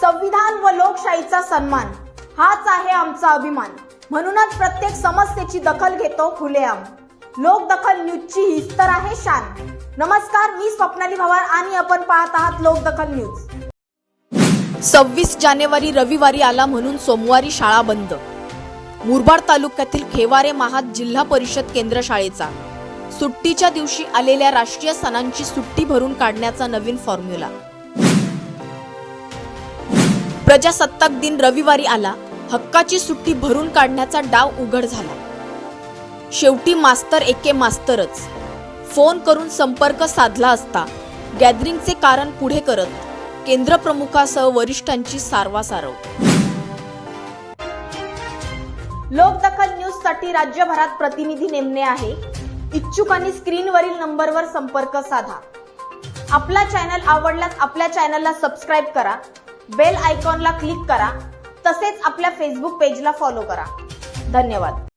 संविधान व लोकशाहीचा सन्मान. हाच आहे आमचा अभिमान. म्हणूनच प्रत्येक समस्येची दखल घेतो खुलेआम. लोकदखल न्यूजची हीच तर आहे शान. नमस्कार मी स्वप्नाली भवार आणि आपण पाहत आहात लोकदखल न्यूज. सव्वीस जानेवारी रविवारी आला म्हणून सोमवारी शाळा बंद. मुरबाड तालुक्यातील खेवारे महाद जिल्हा परिषद केंद्र शाळेचा. सुट्टीच्या दिवशी आलेल्या राष्ट्रीय सणांची सुट्टी भरून काढण्याचा नवीन फॉर्म्युला प्रजासत्ताक दिन रविवारी आला हक्काची सुट्टी भरून काढण्याचा डाव उघड झाला. शेवटी मास्तर एके मास्तरच. फोन करून संपर्क साधला असता गॅदरिंगचे कारण पुढे करत केंद्र प्रमुखासह वरिष्ठांची सारवासारव. लोकदखल न्यूजसाठी राज्यभरात प्रतिनिधी नेमणे आहे. इच्छुकांनी स्क्रीनवरील नंबरवर संपर्क साधा. आपला चॅनल आवडल्यास आपल्या चॅनलला सबस्क्राईब करा. बेल आयकॉनला क्लिक करा तसेच आपल्या फेसबुक पेजला फॉलो करा. धन्यवाद.